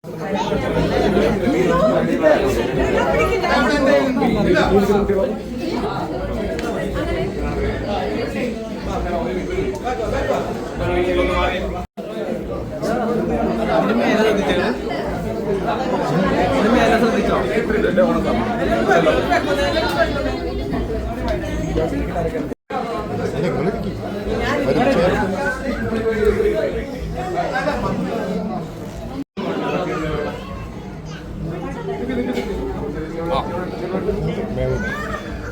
ഞാൻ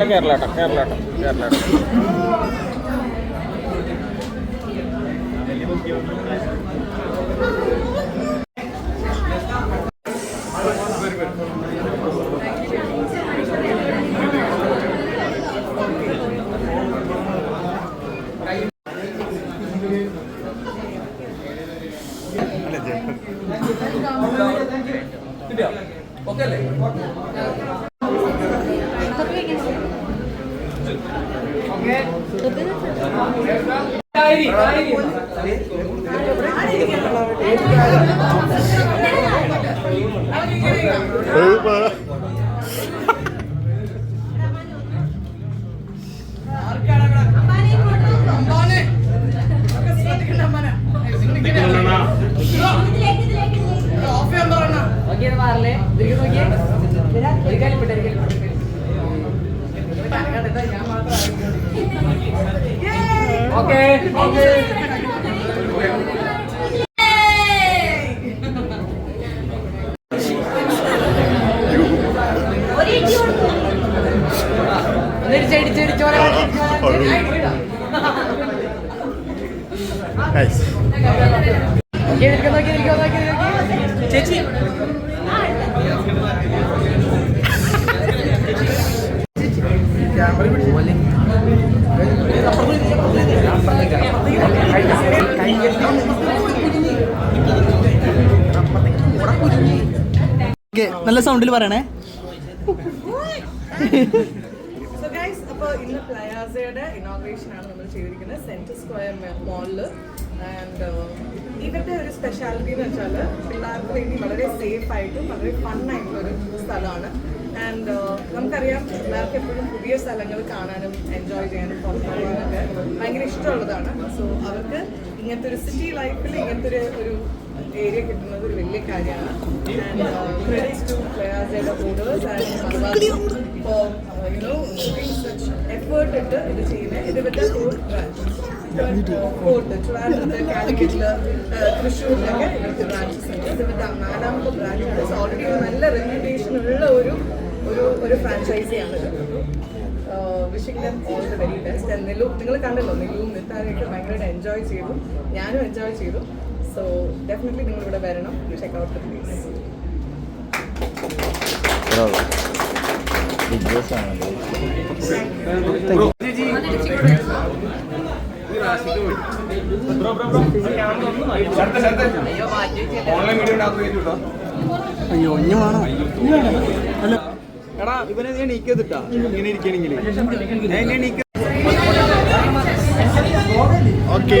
കേരള കേരളാട്ടം ഓക്കെ നോക്കിയത് Hey, ഓക്കെ ഓക്കെ. ചേച്ചി. നല്ല സൗണ്ടിൽ പറയണേ. അപ്പോൾ ഇന്ന് പ്ലയാസയുടെ ഇനോഗ്രേഷൻ ആണ് നമ്മൾ ചെയ്തിരിക്കുന്നത്. സെന്റർ സ്ക്വയർ മോളിൽ ആൻഡ് സ്പെഷ്യാലിറ്റി എന്ന് വെച്ചാൽ പിള്ളേർക്ക് വേണ്ടി വളരെ സേഫ് ആയിട്ടും വളരെ ഫൺ ആയിട്ടുള്ളൊരു സ്ഥലമാണ്. ആൻഡ് നമുക്കറിയാം പിള്ളേർക്ക് എപ്പോഴും പുതിയ സ്ഥലങ്ങൾ കാണാനും എൻജോയ് ചെയ്യാനും പുറത്തു പോകാനൊക്കെ ഭയങ്കര ഇഷ്ടമുള്ളതാണ്. സോ അവർക്ക് ഇങ്ങനത്തെ ഒരു സിറ്റി ലൈഫിൽ ഇങ്ങനത്തെ ഒരു ഒരു ഏരിയ കിട്ടുന്നത് ഒരു വലിയ കാര്യമാണ്. And to orders and for uh, you effort ഇട്ട് ഇത് ചെയ്യുന്നത് ഇത് ഇവരുടെ ഫോർത്ത് ബ്രാഞ്ച് ഫോർത്ത് ട്രിവാൻഡ്രത്ത് കാലിക്കറ്റിൽ തൃശ്ശൂരിലൊക്കെ ഇവർക്ക് ബ്രാഞ്ചസ് ഉണ്ട് ഇത് ഇവരുടെ നാലാമത്തെ ബ്രാഞ്ചാണ് ഓൾറെഡി ഒരു നല്ല റെപ്യൂട്ടേഷൻ ഉള്ള ഒരു ഒരു ഒരു ഫ്രാഞ്ചൈസിയാണ് ഇത് wishing them all the very best and നിങ്ങൾ കണ്ടല്ലോ നെല്ലുവും നിത്താനൊക്കെ ഭയങ്കരമായിട്ട് എൻജോയ് ചെയ്തു ഞാനും എൻജോയ് ചെയ്തു സോ ഡെഫിനറ്റ്ലി നിങ്ങൾ ഇവിടെ വരണം check out the place Bigg Boss ആണല്ലോ അയ്യോ ഇനി വേണോ. അല്ല എടാ ഇവനെ ഞാൻ നീക്കത്തിട്ടാ ഇങ്ങനെ ഇരിക്കണെങ്കിൽ ഓക്കെ